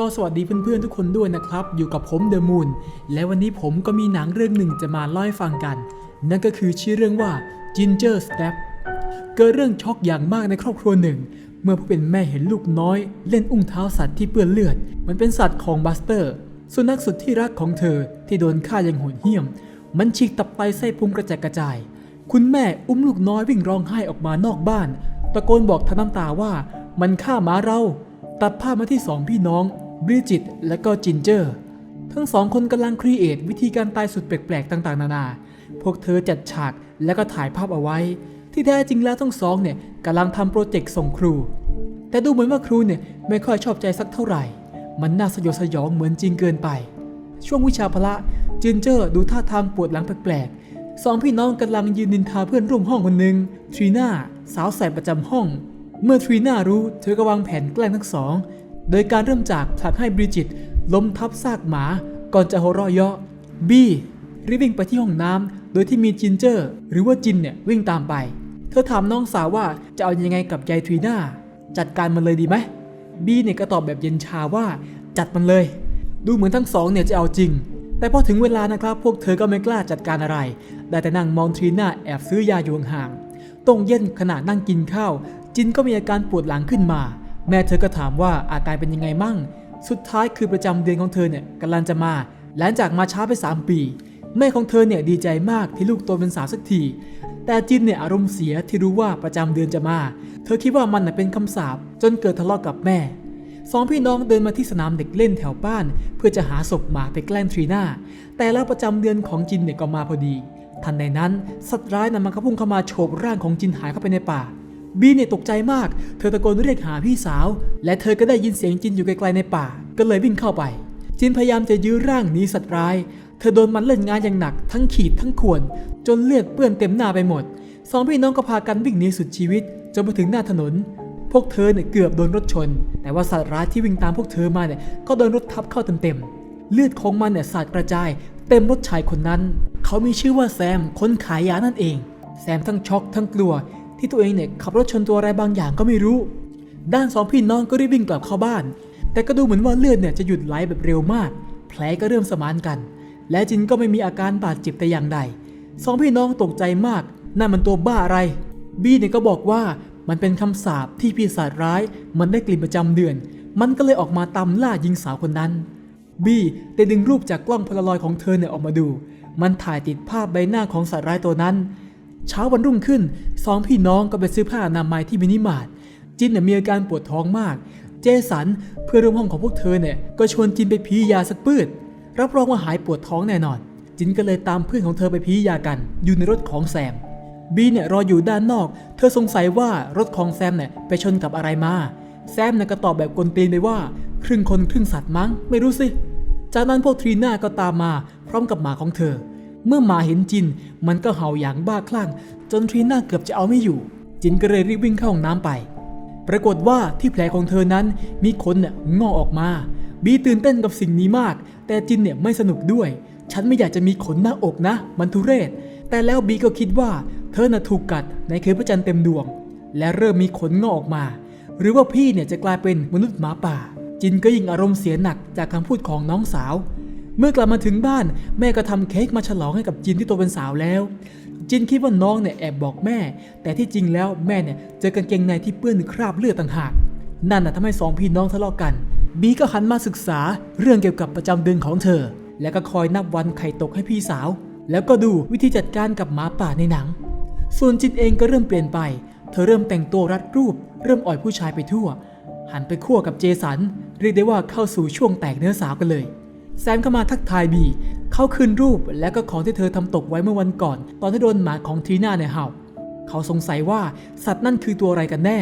ก็สวัสดีเพื่อนๆทุกคนด้วยนะครับ อยู่กับผมเดอะมูนและวันนี้ผมก็มีหนังเรื่องหนึ่งจะมาเล่าให้ฟังกัน นั่นก็คือชื่อเรื่องว่า Ginger Step เกิดเรื่องช็อกอย่างมากในครอบครัวหนึ่ง เมื่อผู้เป็นแม่เห็นลูกน้อย เล่นอุ้งเท้าสัตว์ที่เปื้อนเลือด มันเป็นสัตว์ของบัสเตอร์สุนัขสุดที่รักของเธอที่โดนฆ่าอย่างโหดเหี้ยม มันฉีกตับไตไส้พุงกระจายกระจาย คุณแม่อุ้มลูกน้อยวิ่งร้องไห้ออกมานอกบ้าน ตะโกนบอกทั้งน้ำตาว่ามันฆ่าหมาเรา ตัดภาพมาที่สองพี่น้อง บริจิตและก็จินเจอร์ ทั้งสองคนกำลังครีเอทวิธีการตายสุดแปลกๆต่างๆ นานา พวกเธอจัดฉากและก็ถ่ายภาพเอาไว้ ที่แท้จริงแล้วทั้งสองเนี่ยกำลังทำโปรเจกต์ส่งครู แต่ดูเหมือนว่าครูเนี่ยไม่ค่อยชอบใจสักเท่าไหร่ มันน่าสยดสยองเหมือนจริงเกินไป ช่วงวิชาพละจินเจอร์ดูท่าทางปวดหลังแปลกๆสองพี่น้องกำลังยืนนินทาเพื่อนร่วมห้องคนหนึ่งทรีน่าสาวแสบประจำห้อง เมื่อทรีน่ารู้เธอก็วางแผนแกล้งทั้งสอง โดยการเริ่มจากผลักให้บริจิตล้มทับซากหมา ก่อนจะหัวเราะเยาะบี้รีบวิ่งไปที่ห้องน้ำโดยที่มีจินเจอร์ หรือว่าจินเนี่ยวิ่งตามไป เธอถามน้องสาวว่าจะเอาอยังไงกับยายทรีน่าจัดการมันเลยดีไหมบี้เนี่ยก็ตอบแบบเย็นชาว่าจัดมันเลย ดูเหมือนทั้งสองเนี่ยจะเอาจริง แต่พอถึงเวลานะครับ พวกเธอก็ไม่กล้าจัดการอะไร ได้แต่นั่งมองทรีน่าแอบซื้อยาอยู่ห่างตรงเย็นขณะนั่งกินข้าว จินก็มีอาการปวดหลังขึ้นมา แม่เธอก็ถามว่าอาการเป็นยังไงมั่ง สุดท้ายคือประจำเดือนของเธอเนี่ยกำลังจะมา หลังจากมาช้าไป 3 ปี แม่ของเธอเนี่ยดีใจมากที่ลูกโตเป็นสาวสักที แต่จินเนี่ยอารมณ์เสียที่รู้ว่าประจำเดือนจะมา เธอคิดว่ามันเป็นคำสาปจนเกิดทะเลาะกับแม่สองพี่น้องเดินมาที่สนามเด็กเล่นแถวบ้าน เพื่อจะหาศพหมาไปแกล้งทรีน่าแต่แล้วประจำเดือนของจินเนี่ยก็มาพอดี ทันใดนั้น สัตว์ร้ายนั้นมันก็พุ่งเข้ามาโฉบร่างของจินหายเข้าไปในป่า บีเนี่ยตกใจมาก เธอตะโกนเรียกหาพี่สาว และเธอก็ได้ยินเสียงจินอยู่ไกลๆในป่า ก็เลยวิ่งเข้าไป จินพยายามจะยื้อร่างหนีสัตว์ร้าย เธอโดนมันเล่นงานอย่างหนัก ทั้งขีดทั้งข่วน จนเลือดเปื้อนเต็มหน้าไปหมด สองพี่น้องก็พากันวิ่งหนีสุดชีวิตจนมาถึงหน้าถนน พวกเธอเนี่ยเกือบโดนรถชน แต่ว่าสัตว์ร้ายที่วิ่งตามพวกเธอมาเนี่ยก็โดนรถทับเข้าเต็มๆ เลือดของมันเนี่ยสาดกระจาย เต็มรถชายคนนั้น เขามีชื่อว่าแซม คนขายยานั่นเอง แซมทั้งช็อกทั้งกลัว ที่ตัวเองเนี่ยขับรถชนตัวอะไรบางอย่างก็ไม่รู้ ด้านสองพี่น้องก็รีบวิ่งกลับเข้าบ้าน แต่ก็ดูเหมือนว่าเลือดเนี่ยจะหยุดไหลแบบเร็วมาก แผลก็เริ่มสมานกัน และจินก็ไม่มีอาการบาดเจ็บแต่อย่างใดสองพี่น้องตกใจมากนั่นมันตัวบ้าอะไร บี้เนี่ยก็บอกว่ามันเป็นคำสาปที่ปีศาจร้าย มันได้กลิ่นประจำเดือน มันก็เลยออกมาตามล่ายิงสาวคนนั้น บี้ได้ดึงรูปจากกล้องพลารอยของเธอเนี่ยออกมาดู มันถ่ายติดภาพใบหน้าของสัตว์ร้ายตัวนั้น เช้าวันรุ่งขึ้นสองพี่น้องก็ไปซื้อผ้าอนามัยที่มินิมาร์ทจินเนี่ยมีอาการปวดท้องมาก เจสันเพื่อนร่วมห้องของพวกเธอเนี่ยก็ชวนจินไปพียาสักปืดรับรองว่าหายปวดท้องแน่นอน จินก็เลยตามเพื่อนของเธอไปพียากัน อยู่ในรถของแซมบีเนี่ยรออยู่ด้านนอก เธอสงสัยว่ารถของแซมเนี่ยไปชนกับอะไรมาแซมเนี่ยก็ตอบแบบกวนตีนไปว่า ครึ่งคนครึ่งสัตว์มั้ง ไม่รู้สิ จากนั้นพวกทรีน่าก็ตามมา พร้อมกับหมาของเธอ เมื่อหมาเห็นจินมันก็เห่าอย่างบ้าคลั่ง จนทรีน่าเกือบจะเอาไม่อยู่ จินก็เลยรีบวิ่งเข้าห้องน้ำไป ปรากฏว่าที่แผลของเธอนั้นมีขนเนี่ยงอกออกมา บีตื่นเต้นกับสิ่งนี้มาก แต่จินเนี่ยไม่สนุกด้วย ฉันไม่อยากจะมีขนหน้าอกนะ มันทุเรศ แต่แล้วบีก็คิดว่าเธอน่ะถูกกัดในคืนพระจันทร์เต็มดวง และเริ่มมีขนงอกออกมา หรือว่าพี่เนี่ยจะกลายเป็นมนุษย์หมาป่า จินก็ยิ่งอารมณ์เสียหนักจากคำพูดของน้องสาว เมื่อกลับมาถึงบ้านแม่ก็ทำเค้กมาฉลองให้กับจินที่โตเป็นสาวแล้ว จินคิดว่าน้องเนี่ยแอบบอกแม่ แต่ที่จริงแล้วแม่เนี่ยเจอกางเกงในที่เปื้อนคราบเลือดต่างหาก นั่นน่ะทำให้สองพี่น้องทะเลาะกัน บีก็หันมาศึกษาเรื่องเกี่ยวกับประจำเดือนของเธอ แล้วก็คอยนับวันไข่ตกให้พี่สาว แล้วก็ดูวิธีจัดการกับหมาป่าในหนัง ส่วนจินเองก็เริ่มเปลี่ยนไป เธอเริ่มแต่งตัวรัดรูป เริ่มอ่อยผู้ชายไปทั่ว หันไปคั่วกับเจสันเรียกได้ว่าเข้าสู่ช่วงแตกเนื้อสาวกันเลย แซมเข้ามาทักทายบี เขาคืนรูปและก็ของที่เธอทำตกไว้เมื่อวันก่อน ตอนที่โดนหมาของทีน่าเนี่ยเห่า เขาสงสัยว่าสัตว์นั่นคือตัวอะไรกันแน่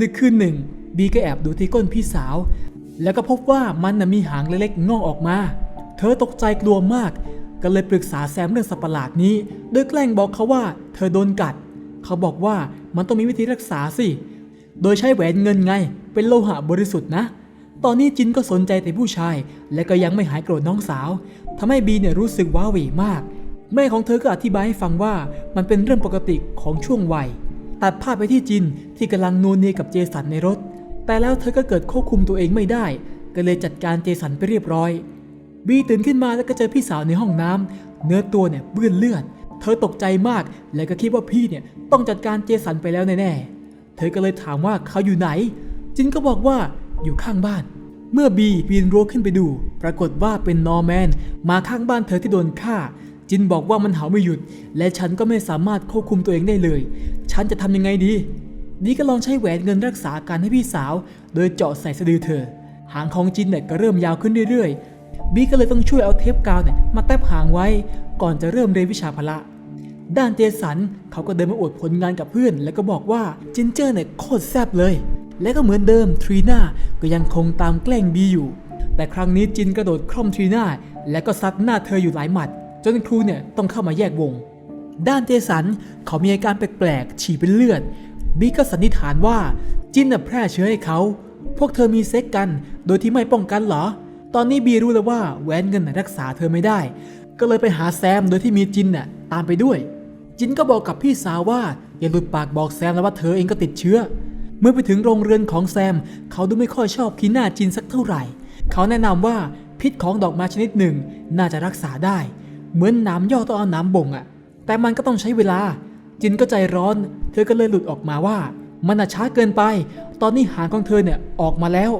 ดึกคืนหนึ่งบีก็แอบดูที่ก้นพี่สาว แล้วก็พบว่ามันน่ะมีหางเล็กๆงอกออกมา เธอตกใจกลัวมาก ก็เลยปรึกษาแซมเรื่องสัตว์ประหลาดนี้ โดยแกล้งบอกเขาว่า เธอโดนกัด เขาบอกว่ามันต้องมีวิธีรักษาสิ โดยใช้แหวนเงินไง เป็นโลหะบริสุทธิ์นะ ตอนนี้จินก็สนใจแต่ผู้ชาย และก็ยังไม่หายโกรธน้องสาวทำให้บีเนี่ยรู้สึกว้าเหวมาก แม่ของเธอก็อธิบายให้ฟังว่ามันเป็นเรื่องปกติของช่วงวัย ตัดภาพไปที่จินที่กำลังนูนเนียกับเจสันในรถ แต่แล้วเธอก็เกิดควบคุมตัวเองไม่ได้ ก็เลยจัดการเจสันไปเรียบร้อย บีตื่นขึ้นมาแล้วก็เจอพี่สาวในห้องน้ำเนื้อตัวเนี่ยเปื้อนเลือด เธอตกใจมาก และก็คิดว่าพี่เนี่ยต้องจัดการเจสันไปแล้วแน่ๆ เธอก็เลยถามว่าเขาอยู่ไหน จินก็บอกว่า อยู่ข้างบ้าน เมื่อบีปีนรั้วขึ้นไปดู ปรากฏว่าเป็นนอร์แมนมาข้างบ้านเธอที่โดนฆ่า จินบอกว่ามันเห่าไม่หยุด และฉันก็ไม่สามารถควบคุมตัวเองได้เลย ฉันจะทำยังไงดีดีก็ลองใช้แหวนเงินรักษาการให้พี่สาว โดยเจาะใส่สะดือเธอ หางของจินเนี่ยก็เริ่มยาวขึ้นเรื่อยๆ บีก็เลยต้องช่วยเอาเทปกาวเนี่ยมาแตบหางไว้ ก่อนจะเริ่มเรียนวิชาพละ ด้านเจสันเขาก็เดินมาอวดผลงานกับเพื่อน แล้วก็บอกว่าจินเจอร์เนี่ยโคตรแซ่บเลย และก็เหมือนเดิมทรีน่าก็ยังคงตามแกล้งบีอยู่ แต่ครั้งนี้จินกระโดดคล่อมทรีน่าและก็ซัดหน้าเธออยู่หลายหมัด จนครูเนี่ยต้องเข้ามาแยกวง ด้านเจสันเขามีอาการแปลกๆฉี่เป็นเลือดบีก็สันนิษฐานว่าจินน่ะแพร่เชื้อให้เขา พวกเธอมีเซ็กกันโดยที่ไม่ป้องกันเหรอ ตอนนี้บีรู้แล้วว่าแหวนเงินน่ะรักษาเธอไม่ได้ ก็เลยไปหาแซมโดยที่มีจินน่ะตามไปด้วย จินก็บอกกับพี่สาวว่าอย่าหลุดปากบอกแซมแล้วว่าเธอเองก็ติดเชื้อ เมื่อไปถึงโรงเรือนของแซม เขาดูไม่ค่อยชอบคีหน้าจินสักเท่าไหร่ เขาแนะนำว่าพิษของดอกไม้ชนิดหนึ่งน่าจะรักษาได้ เหมือนน้ำย่อต้องเอาน้ำบ่งอะแต่มันก็ต้องใช้เวลา จินก็ใจร้อน เธอก็เลยหลุดออกมาว่า มันน่ะช้าเกินไป ตอนนี้หางของเธอเนี่ยออกมาแล้ว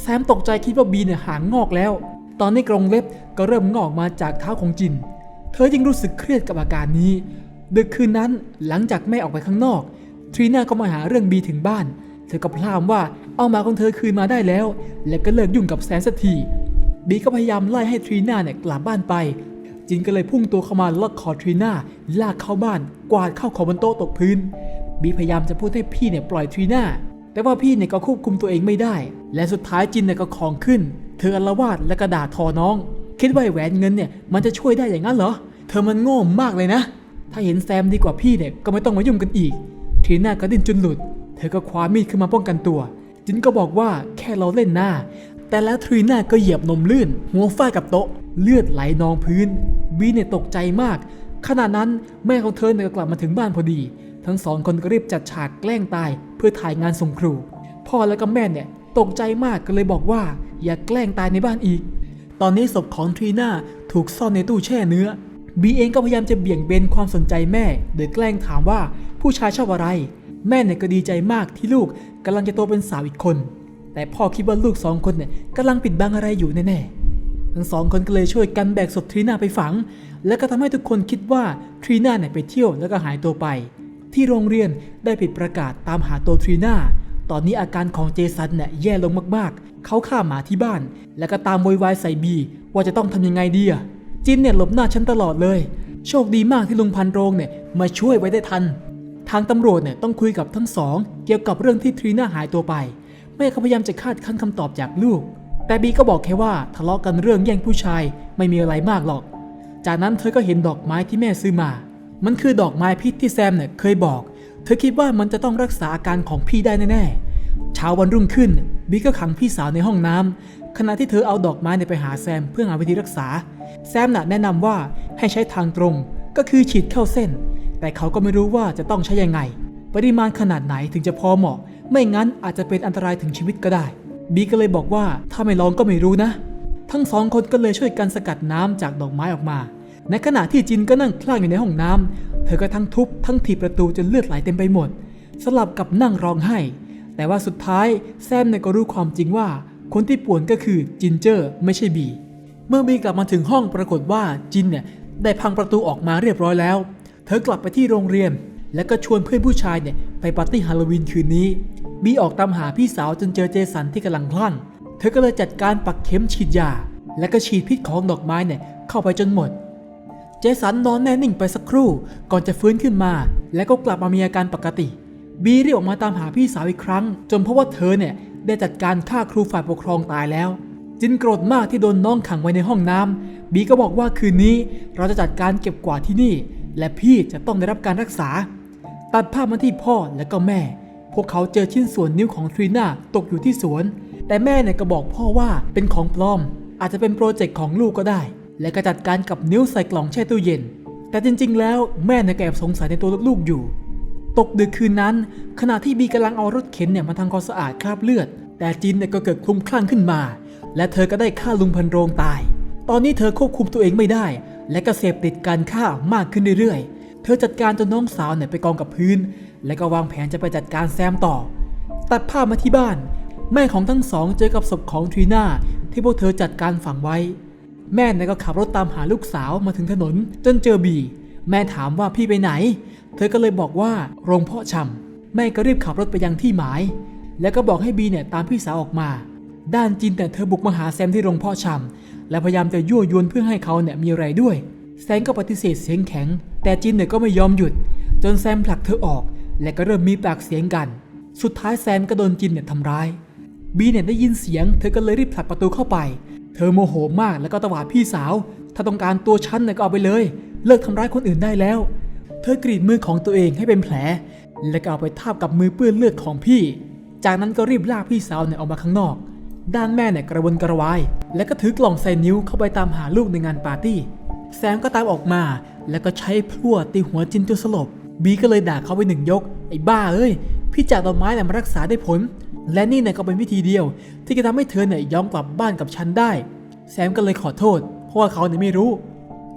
แซมตกใจคิดว่าบีเนี่ยหางงอกแล้ว ตอนนี้กรงเล็บก็เริ่มงอกมาจากเท้าของจิน เธอจึงรู้สึกเครียดกับอาการนี้ ดึกคืนนั้นหลังจากแม่ออกไปข้างนอก ทรีน่าก็มาหาเรื่องบีถึงบ้าน เธอก็พลามว่าเอาหมาของเธอคืนมาได้แล้ว และก็เลิกยุ่งกับแซนสักทีบีก็พยายามไล่ให้ทรีน่าเนี่ยกลับบ้านไป จินก็เลยพุ่งตัวเข้ามาล็อกคอทรีน่าลากเข้าบ้าน กวาดเข้าของบนโต๊ะตกพื้นบีพยายามจะพูดให้พี่เนี่ยปล่อยทรีน่าแต่ว่าพี่เนี่ยก็ควบคุมตัวเองไม่ได้ และสุดท้ายจินเนี่ยก็ของขึ้น เธออลวาดและกระดาษทอน้อง คิดว่าแหวนเงินเนี่ยมันจะช่วยได้อย่างนั้นเหรอ เธอมันโง่มากเลยนะ ถ้าเห็นแซมดีกว่าพี่เนี่ยก็ไม่ต้องมายุ่งกันอีก ทรีน่าก็ดิ้นจนหลุด เธอก็คว้ามีดขึ้นมาป้องกันตัว จินก็บอกว่าแค่เราเล่นหน้า แต่แล้วทรีน่าก็เหยียบนมลื่น หัวฟาดกับโต๊ะ เลือดไหลนองพื้น บีเนี่ยตกใจมาก ขณะนั้นแม่ของเธอเนี่ยก็กลับมาถึงบ้านพอดี ทั้งสองคนก็รีบจัดฉากแกล้งตาย เพื่อถ่ายงานส่งครู พ่อและก็แม่เนี่ยตกใจมากก็เลยบอกว่า อย่าแกล้งตายในบ้านอีก ตอนนี้ศพของทรีน่าถูกซ่อนในตู้แช่เนื้อบีเองก็พยายามจะเบี่ยงเบนความสนใจแม่ โดยแกล้งถามว่าผู้ชายชอบอะไร แม่เนี่ยก็ดีใจมากที่ลูกกำลังจะโตเป็นสาวอีกคน แต่พ่อคิดว่าลูกสองคนเนี่ยกำลังปิดบังอะไรอยู่แน่ๆทั้งสองคนก็เลยช่วยกันแบกศพทรีน่าไปฝัง แล้วก็ทำให้ทุกคนคิดว่าทรีน่าเนี่ยไปเที่ยวแล้วก็หายตัวไป ที่โรงเรียนได้ปิดประกาศตามหาตัวทรีน่าตอนนี้อาการของเจสันเนี่ยแย่ลงมากๆ เขาฆ่าหมาที่บ้าน แล้วก็ตามโวยวายใส่บี ว่าจะต้องทำยังไงดีอะจินเนี่ยหลบหน้าฉันตลอดเลย โชคดีมากที่ลุงพันโรงเนี่ยมาช่วยไว้ได้ทัน ทางตำรวจเนี่ยต้องคุยกับทั้งสอง เกี่ยวกับเรื่องที่ทรีน่าหายตัวไป แม่เขาพยายามจะคาดคั้นคำตอบจากลูก แต่บีก็บอกแค่ว่าทะเลาะกันเรื่องแย่งผู้ชายไม่มีอะไรมากหรอก จากนั้นเธอก็เห็นดอกไม้ที่แม่ซื้อมา มันคือดอกไม้พิษที่แซมเนี่ยเคยบอก เธอคิดว่ามันจะต้องรักษาอาการของพี่ได้แน่ๆเช้าวันรุ่งขึ้นบีก็ขังพี่สาวในห้องน้ำขณะที่เธอเอาดอกไม้ไปหาแซมเพื่อหาวิธีรักษา แซมน่ะแนะนำว่าให้ใช้ทางตรงก็คือฉีดเข้าเส้น แต่เขาก็ไม่รู้ว่าจะต้องใช้ยังไง ปริมาณขนาดไหนถึงจะพอเหมาะ ไม่งั้นอาจจะเป็นอันตรายถึงชีวิตก็ได้ บีก็เลยบอกว่าถ้าไม่ลองก็ไม่รู้นะ ทั้งสองคนก็เลยช่วยกันสกัดน้ำจากดอกไม้ออกมา ในขณะที่จินก็นั่งคลั่งอยู่ในห้องน้ำเธอก็ทั้งทุบทั้งถีบประตูจนเลือดไหลเต็มไปหมด สลับกับนั่งร้องไห้ แต่ว่าสุดท้ายแซมเนี่ยก็รู้ความจริงว่า คนที่ป่วนก็คือจินเจอร์ ไม่ใช่บี เมื่อบีกลับมาถึงห้องปรากฏว่าจินเนี่ยได้พังประตูออกมาเรียบร้อยแล้ว เธอกลับไปที่โรงเรียน แล้วก็ชวนเพื่อนผู้ชายเนี่ยไปปาร์ตี้ฮาโลวีนคืนนี้บีออกตามหาพี่สาวจนเจอเจสันที่กำลังคลั่ง เธอก็เลยจัดการปักเข็มฉีดยา และก็ฉีดพิษของดอกไม้เนี่ยเข้าไปจนหมด เจสันนอนแน่นิ่งไปสักครู่ ก่อนจะฟื้นขึ้นมา แล้วก็กลับมามีอาการปกติ บีรีบออกมาตามหาพี่สาวอีกครั้ง จนพราะว่าเธอเนี่ยได้จัดการฆ่าครูฝ่ายปกครองตายแล้ว จินโกรธมากที่โดนน้องขังไว้ในห้องน้ำบีก็บอกว่าคืนนี้เราจะจัดการเก็บกวาดที่นี่ และพี่จะต้องได้รับการรักษา ตัดภาพมาที่พ่อและก็แม่ พวกเขาเจอชิ้นส่วนนิ้วของทรีน่าตกอยู่ที่สวน แต่แม่เนี่ยก็บอกพ่อว่าเป็นของปลอม อาจจะเป็นโปรเจกต์ของลูกก็ได้ และก็จัดการกับนิ้วใส่กล่องแช่ตู้เย็น แต่จริง ๆ แล้วแม่เนี่ยแอบสงสัยในตัวลูกๆอยู่ ตกดึกคืนนั้น ขณะที่บีกำลังเอารถเข็นเนี่ยมาทำความสะอาดคราบเลือด แต่จินเนี่ยก็เกิดคลุ้มคลั่งขึ้นมา และเธอก็ได้ฆ่าลุงพันโรงตายตอนนี้เธอควบคุมตัวเองไม่ได้ และก็เสพติดการฆ่ามากขึ้นเรื่อยๆ เธอจัดการจนน้องสาวเนี่ยไปกองกับพื้น และก็วางแผนจะไปจัดการแซมต่อ ตัดภาพมาที่บ้าน แม่ของทั้งสองเจอกับศพของทรีน่าที่พวกเธอจัดการฝังไว้ แม่เนี่ยก็ขับรถตามหาลูกสาวมาถึงถนน จนเจอบี แม่ถามว่าพี่ไปไหน เธอก็เลยบอกว่าโรงเพาะชำแม่ก็รีบขับรถไปยังที่หมาย แล้วก็บอกให้บีเนี่ยตามพี่สาวออกมา ด้านจินแต่เธอบุกมาหาแซมที่โรงเพาะชำ และพยายามจะยั่วยวนเพื่อให้เขาเนี่ยมีอะไรด้วย แซมก็ปฏิเสธเสียงแข็ง แต่จินเนี่ยก็ไม่ยอมหยุด จนแซมผลักเธอออก และก็เริ่มมีปากเสียงกัน สุดท้ายแซมก็โดนจินเนี่ยทำร้าย บีเนี่ยได้ยินเสียง เธอก็เลยรีบผลักประตูเข้าไป เธอโมโหมากแล้วก็ตวาดพี่สาว ถ้าต้องการตัวฉันเนี่ยก็เอาไปเลย เลิกทำร้ายคนอื่นได้แล้ว เธอกรีดมือของตัวเองให้เป็นแผล แล้วก็เอาไปทาบกับมือเปื้อนเลือดของพี่ จากนั้นก็รีบลากพี่สาวเนี่ยออกมาข้างนอก ด้านแม่เนี่ยกระวนกระวาย แล้วก็ถือกล่องใส่นิ้วเข้าไปตามหาลูกในงานปาร์ตี้ แซมก็ตามออกมา แล้วก็ใช้พลั่วตีหัวจินจนสลบ บีก็เลยด่าเขาไปหนึ่งยก ไอ้บ้าเอ้ย พี่จากดอกไม้เนี่ยมารักษาได้ผล และนี่เนี่ยก็เป็นวิธีเดียว ที่จะทำให้เธอเนี่ยยอมกลับบ้านกับฉันได้ แซมก็เลยขอโทษ เพราะว่าเขาเนี่ยไม่รู้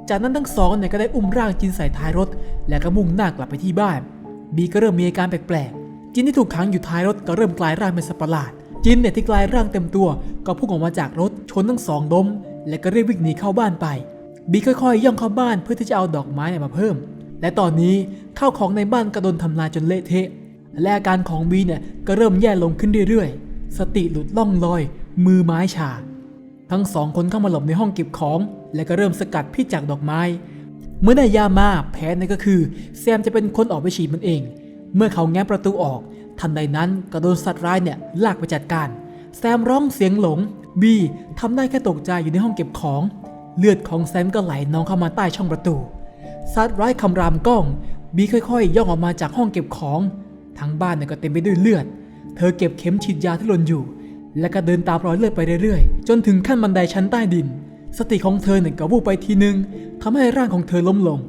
จากนั้นทั้งสองเนี่ยก็ได้อุ้มร่างจินใส่ท้ายรถ แล้วก็มุ่งหน้ากลับไปที่บ้าน บีก็เริ่มมีอาการแปลกๆจินที่ถูกขังอยู่ท้ายรถก็เริ่มกลายร่างเป็นสัตว์ประหลาด จินเนี่ยที่กลายร่างเต็มตัว ก็พุ่งออกมาจากรถชนทั้งสองล้ม และก็รีบวิ่งหนีเข้าบ้านไป บีค่อยๆ ย่องเข้าบ้านเพื่อที่จะเอาดอกไม้เนี่ยมาเพิ่ม และตอนนี้ข้าวของในบ้านก็โดนทำลายจนเละเทะ และอาการของบีเนี่ยก็เริ่มแย่ลงขึ้นเรื่อยๆ สติหลุดล่องลอย มือไม้ชา ทั้งสองคนเข้ามาหลบในห้องเก็บของ และก็เริ่มสกัดพี่จากดอกไม้ เมื่อได้ยามาแผนนั่นก็คือ แซมจะเป็นคนออกไปฉีดมันเอง เมื่อเขาแง้มประตูออก ทันใดนั้นก็โดนสัตว์ร้ายเนี่ยลากไปจัดการ แซมร้องเสียงหลงบีทำได้แค่ตกใจอยู่ในห้องเก็บของ เลือดของแซมก็ไหลนองเข้ามาใต้ช่องประตู สัตว์ร้ายคำรามก้อง บีค่อยๆ ย่องออกมาจากห้องเก็บของ ทั้งบ้านเนี่ยก็เต็มไปด้วยเลือด เธอเก็บเข็มฉีดยาที่หล่นอยู่ แล้วก็เดินตามรอยเลือดไปเรื่อยๆ จนถึงขั้นบันไดชั้นใต้ดิน สติของเธอเนี่ยก็วูบไปทีนึงทำให้ร่างของเธอล้มลง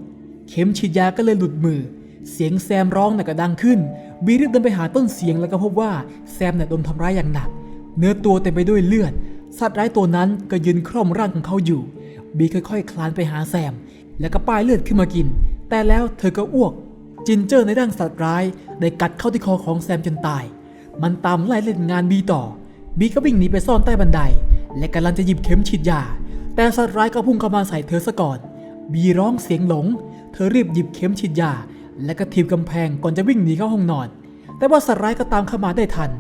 เข็มฉีดยาก็เลยหลุดมือ เสียงแซมร้องน่ะก็ดังขึ้น บีรีบเดินไปหาต้นเสียงแล้วก็พบว่าแซมเนี่ยโดนทำร้ายอย่างหนัก เนื้อตัวเต็มไปด้วยเลือด สัตว์ร้ายตัวนั้นก็ยืนคร่อมร่างของเขาอยู่ บีค่อยๆ คลานไปหาแซม แล้วก็ป้ายเลือดขึ้นมากิน แต่แล้วเธอก็อ้วก จินเจอร์ในร่างสัตว์ร้ายได้กัดเข้าที่คอของแซมจนตาย มันตามไล่เล่นงานบีต่อ บีก็วิ่งหนีไปซ่อนใต้บันได และกำลังจะหยิบเข็มฉีดยา แต่สัตว์ร้ายก็พุ่งเข้ามาใส่เธอซะก่อน บีร้องเสียงหลง เธอรีบหยิบเข็มฉีดยา และก็ถีบกำแพงก่อนจะวิ่งหนีเข้าห้องนอน แต่ว่าสัตว์ร้ายก็ตามเข้ามาได้ทัน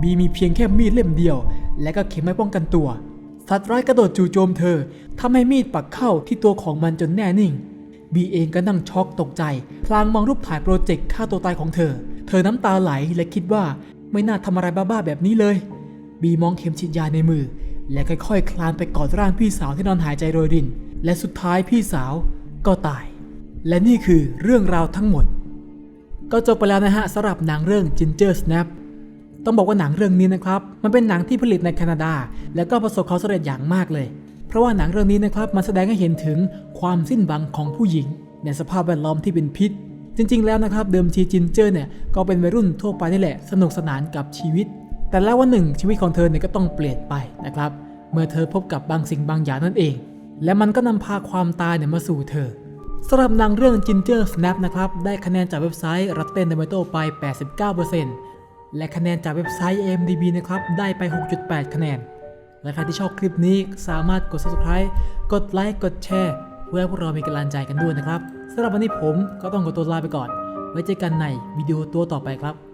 บีมีเพียงแค่มีดเล่มเดียว และก็เข็มไว้ป้องกันตัว สัตว์ร้ายกระโดดจู่โจมเธอทำให้มีดปักเข้าที่ตัวของมันจนแน่นิ่ง บีเองก็นั่งช็อกตกใจ พลางมองรูปถ่ายโปรเจกต์ฆ่าตัวตายของเธอ เธอน้ำตาไหลและคิดว่าไม่น่าทำอะไรบ้าๆแบบนี้เลย บีมองเข็มฉีดยาในมือ และค่อยๆคลานไปกอดร่างพี่สาวที่นอนหายใจโรยริน และสุดท้ายพี่สาวก็ตาย และนี่คือเรื่องราวทั้งหมด ก็จบไปแล้วนะฮะสำหรับหนังเรื่อง Ginger Snap ต้องบอกว่าหนังเรื่องนี้นะครับ มันเป็นหนังที่ผลิตในแคนาดา แล้วก็ประสบความสำเร็จอย่างมากเลย เพราะว่าหนังเรื่องนี้นะครับมันแสดงให้เห็นถึงความสิ้นหวังของผู้หญิง ในสภาพแวดล้อมที่เป็นพิษ จริง ๆ แล้วนะครับเดิมทีจินเจอร์เนี่ยก็เป็นวัยรุ่นทั่วไปนี่แหละ สนุกสนานกับชีวิต แต่แล้ววันหนึ่งชีวิตของเธอเนี่ยก็ต้องเปลี่ยนไปนะครับ เมื่อเธอพบกับบางสิ่งบางอย่างนั่นเอง และมันก็นำพาความตายเนี่ยมาสู่เธอ สำหรับหนังเรื่อง Ginger Snap นะครับ ได้คะแนนจากเว็บไซต์ Rotten Tomato ไป 89%และคะแนนจากเว็บไซต์ IMDb นะครับ ได้ไป 6.8 คะแนน และใครที่ชอบคลิปนี้สามารถกด subscribe กดไลค์กดแชร์ เพื่อให้พวกเรามีกำลังใจกันด้วยนะครับสำหรับวันนี้ผมก็ต้องขอตัวลาไปก่อน ไว้เจอกันในวิดีโอตัวต่อไปครับ